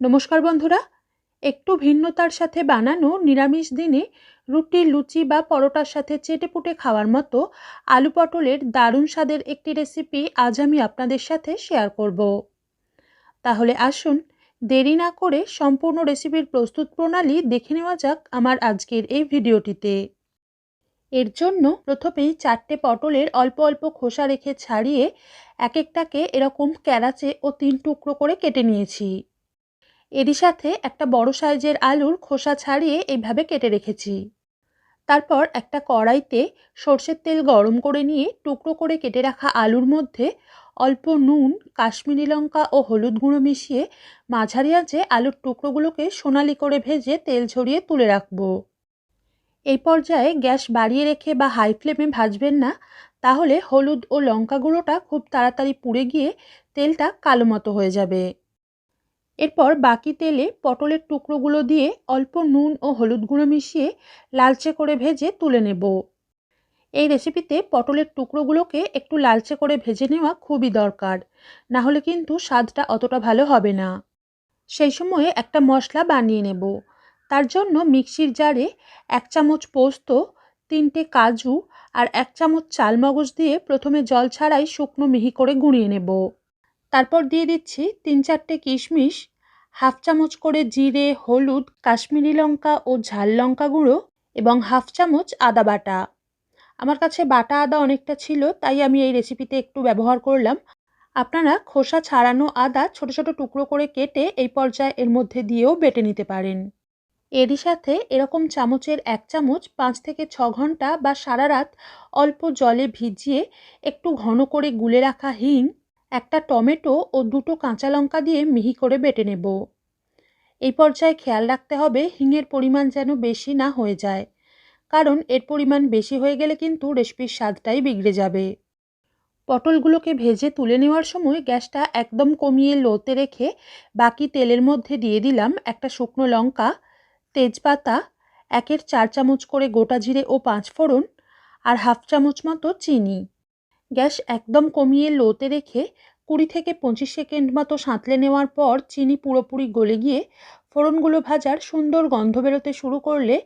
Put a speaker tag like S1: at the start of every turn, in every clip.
S1: নমস্কার বন্ধুরা। একটু ভিন্নতার সাথে বানানো নিরামিষ দিনে রুটি, লুচি বা পরোটার সাথে চেটেপুটে খাওয়ার মতো আলু পটলের দারুণ স্বাদের একটি রেসিপি আজ আমি আপনাদের সাথে শেয়ার করব। তাহলে আসুন দেরি না করে সম্পূর্ণ রেসিপির প্রস্তুত প্রণালী দেখে নেওয়া যাক আমার আজকের এই ভিডিওটিতে। এর জন্য প্রথমেই চারটে পটলের অল্প অল্প খোসা রেখে ছাড়িয়ে এক একটাকে এরকম ক্যারাচে ও তিন টুকরো করে কেটে নিয়েছি। এরই সাথে একটা বড় সাইজের আলুর খোসা ছাড়িয়ে এইভাবে কেটে রেখেছি। তারপর একটা কড়াইতে সর্ষের তেল গরম করে নিয়ে টুকরো করে কেটে রাখা আলুর মধ্যে অল্প নুন, কাশ্মীরি লঙ্কা ও হলুদ গুঁড়ো মিশিয়ে মাঝারি আঁচে আলুর টুকরোগুলোকে সোনালি করে ভেজে তেল ছড়িয়ে তুলে রাখব। এই পর্যায়ে গ্যাস বাড়িয়ে রেখে বা হাই ফ্লেমে ভাজবেন না, তাহলে হলুদ ও লঙ্কা গুঁড়োটা খুব তাড়াতাড়ি পুড়ে গিয়ে তেলটা কালো মতো হয়ে যাবে। এরপর বাকি তেলে পটলের টুকরোগুলো দিয়ে অল্প নুন ও হলুদ গুঁড়ো মিশিয়ে লালচে করে ভেজে তুলে নেব। এই রেসিপিতে পটলের টুকরোগুলোকে একটু লালচে করে ভেজে নেওয়া খুবই দরকার, না হলে কিন্তু স্বাদটা অতটা ভালো হবে না। সেই সময়ে একটা মশলা বানিয়ে নেব। তার জন্য মিক্সির জারে এক চামচ পোস্ত, তিনটে কাজু আর এক চামচ চালমগজ দিয়ে প্রথমে জল ছাড়াই শুকনো মিহি করে গুঁড়িয়ে নেব। তারপর দিয়ে দিচ্ছি তিন চারটে কিশমিশ হাফ চামচ করে জিরে, হলুদ, কাশ্মীরি লঙ্কা ও ঝাল লঙ্কা গুঁড়ো এবং হাফ চামচ আদা বাটা। আমার কাছে বাটা আদা অনেকটা ছিল, তাই আমি এই রেসিপিতে একটু ব্যবহার করলাম। আপনারা খোসা ছাড়ানো আদা ছোট ছোট টুকরো করে কেটে এই পর্যায়ে এর মধ্যে দিয়েও বেটে নিতে পারেন। এরই সাথে এরকম চামচের এক চামচ পাঁচ থেকে ছ ঘণ্টা বা সারা রাত অল্প জলে ভিজিয়ে একটু ঘন করে গুলে রাখা হিং একটা টমেটো ও দুটো কাঁচা লঙ্কা দিয়ে মিহি করে বেটে নেব। এই পর্যায়ে খেয়াল রাখতে হবে হিঙের পরিমাণ যেন বেশি না হয়ে যায়, কারণ এর পরিমাণ বেশি হয়ে গেলে কিন্তু রেসিপির স্বাদটাই বিগড়ে যাবে। পটলগুলোকে ভেজে তুলে নেওয়ার সময় গ্যাসটা একদম কমিয়ে লোতে রেখে বাকি তেলের মধ্যে দিয়ে দিলাম একটা শুকনো লঙ্কা, তেজপাতা, একের চার চামচ করে গোটা জিরে ও পাঁচ ফোড়ন, আর হাফ চামচ মতো চিনি। গ্যাস একদম কমিয়ে লোতে রেখে কুড়ি থেকে পঁচিশ সেকেন্ড মতো সাঁতলে নেওয়ার পর চিনি পুরোপুরি গলে গিয়ে ফোড়নগুলো ভাজার সুন্দর গন্ধ বেরোতে শুরু করলে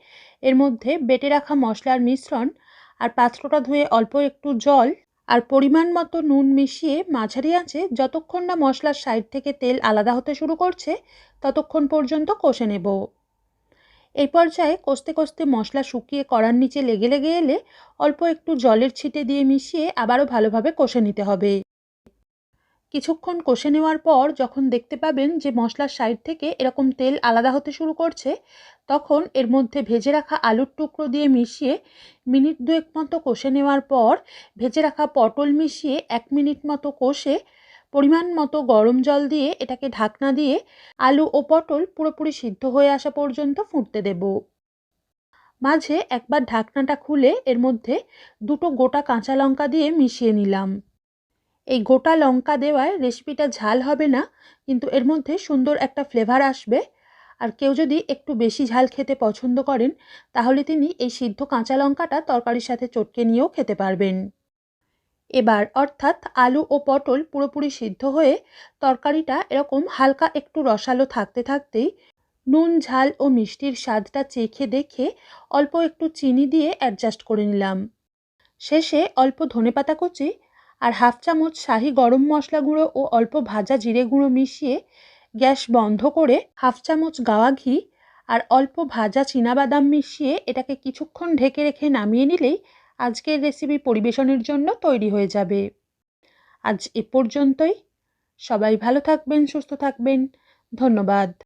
S1: এর মধ্যে বেটে রাখা মশলার মিশ্রণ আর পাত্রটা ধুয়ে অল্প একটু জল আর পরিমাণ মতো নুন মিশিয়ে মাঝারি আঁচে যতক্ষণ না মশলার সাইড থেকে তেল আলাদা হতে শুরু করছে, ততক্ষণ পর্যন্ত কষে নেব। এই পর্যায়ে কষতে কষতে মশলা শুকিয়ে কড়ার নিচে লেগে লেগে এলে অল্প একটু জলের ছিটে দিয়ে মিশিয়ে আবারও ভালোভাবে কষে নিতে হবে। কিছুক্ষণ কষে নেওয়ার পর যখন দেখতে পাবেন যে মশলার সাইড থেকে এরকম তেল আলাদা হতে শুরু করছে, তখন এর মধ্যে ভেজে রাখা আলুর টুকরো দিয়ে মিশিয়ে মিনিট দুয়েক মতো কষে নেওয়ার পর ভেজে রাখা পটল মিশিয়ে এক মিনিট মতো কষে পরিমাণ মতো গরম জল দিয়ে এটাকে ঢাকনা দিয়ে আলু ও পটল পুরোপুরি সিদ্ধ হয়ে আসা পর্যন্ত ফুটতে দেব। মাঝে একবার ঢাকনাটা খুলে এর মধ্যে দুটো গোটা কাঁচা লঙ্কা দিয়ে মিশিয়ে নিলাম। এই গোটা লঙ্কা দেওয়ায় রেসিপিটা ঝাল হবে না, কিন্তু এর মধ্যে সুন্দর একটা ফ্লেভার আসবে। আর কেউ যদি একটু বেশি ঝাল খেতে পছন্দ করেন, তাহলে তিনি এই সিদ্ধ কাঁচা লঙ্কাটা তরকারির সাথে চটকে নিয়েও খেতে পারবেন। এবার অর্থাৎ আলু ও পটল পুরোপুরি সিদ্ধ হয়ে তরকারিটা এরকম হালকা একটু রসালো থাকতে থাকতেই নুন, ঝাল ও মিষ্টির স্বাদটা চেখে দেখে অল্প একটু চিনি দিয়ে অ্যাডজাস্ট করে নিলাম। শেষে অল্প ধনেপাতা কুচি আর হাফ চামচ শাহি গরম মশলা গুঁড়ো ও অল্প ভাজা জিরে গুঁড়ো মিশিয়ে গ্যাস বন্ধ করে হাফ চামচ গাওয়া ঘি আর অল্প ভাজা বাদাম মিশিয়ে এটাকে কিছুক্ষণ ঢেকে রেখে নামিয়ে নিলেই আজকের রেসিপি পরিবেশনের জন্য তৈরি হয়ে যাবে। আজ এ পর্যন্তই। সবাই ভালো থাকবেন, সুস্থ থাকবেন। ধন্যবাদ।